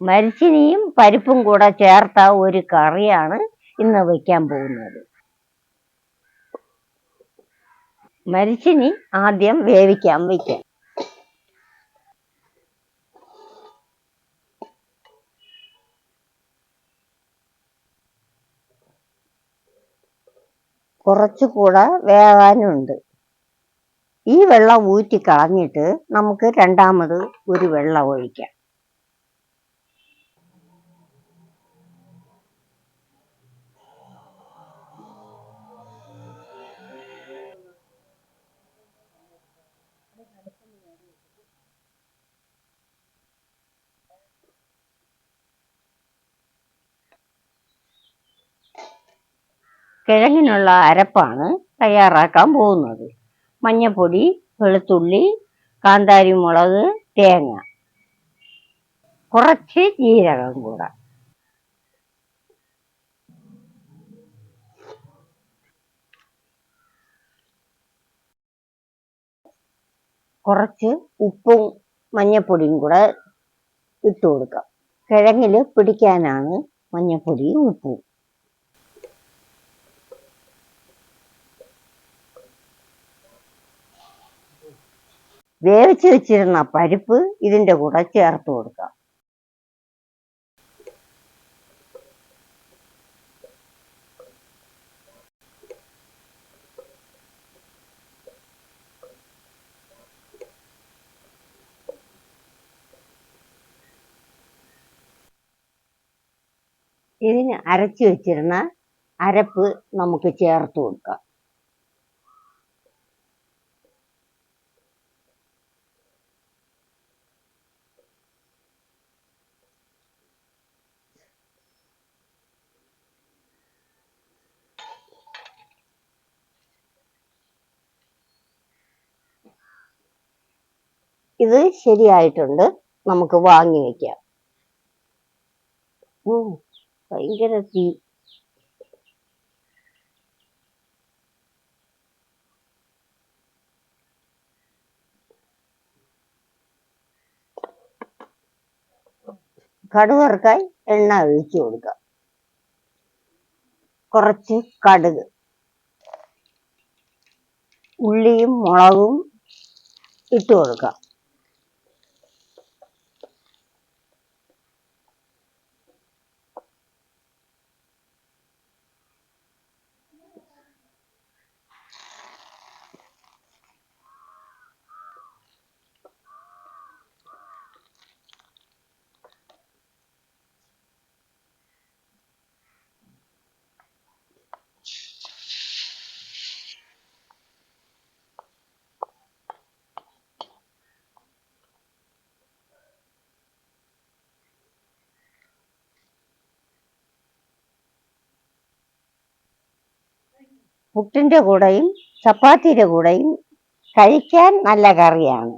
മരിച്ചിനിയും പരിപ്പും കൂടെ ചേർത്ത ഒരു കറിയാണ് ഇന്ന് വെക്കാൻ പോകുന്നത്. മരിച്ചിനി ആദ്യം വേവിക്കാൻ വയ്ക്കാം. കുറച്ചുകൂടെ വേവാനുണ്ട്. ഈ വെള്ളം ഊറ്റി കളഞ്ഞിട്ട് നമുക്ക് രണ്ടാമത് ഒരു വെള്ളം ഒഴിക്കാം. കിഴങ്ങിനുള്ള അരപ്പാണ് തയ്യാറാക്കാൻ പോകുന്നത്. മഞ്ഞപ്പൊടി വെളുത്തുള്ളി കാന്താരി മുളക് തേങ്ങ. കുറച്ച് ജീരകം കൂടെ. കുറച്ച് ഉപ്പും മഞ്ഞപ്പൊടിയും കൂടെ ഇട്ട് കൊടുക്കാം. കിഴങ്ങിൽ പിടിക്കാനാണ് മഞ്ഞപ്പൊടിയും ഉപ്പും. വേവിച്ച് വെച്ചിരുന്ന പരിപ്പ് ഇതിന്റെ കൂടെ ചേർത്ത് കൊടുക്കാം. ഇതിന് അരച്ചു വെച്ചിരുന്ന അരപ്പ് നമുക്ക് ചേർത്ത് കൊടുക്കാം. ഇത് ശരിയായിട്ടുണ്ട്. നമുക്ക് വാങ്ങി വെക്കാം. ഭയങ്കര തീ. കടുകറക്കായി എണ്ണ ഒഴിച്ചു കൊടുക്കാം. കുറച്ച് കടുക്. ഉള്ളിയും മുളകും ഇട്ട് കൊടുക്കാം. പുട്ടിന്റെ കൂടെയും ചപ്പാത്തിയുടെ കൂടെയും കഴിക്കാൻ നല്ല കറിയാണ്.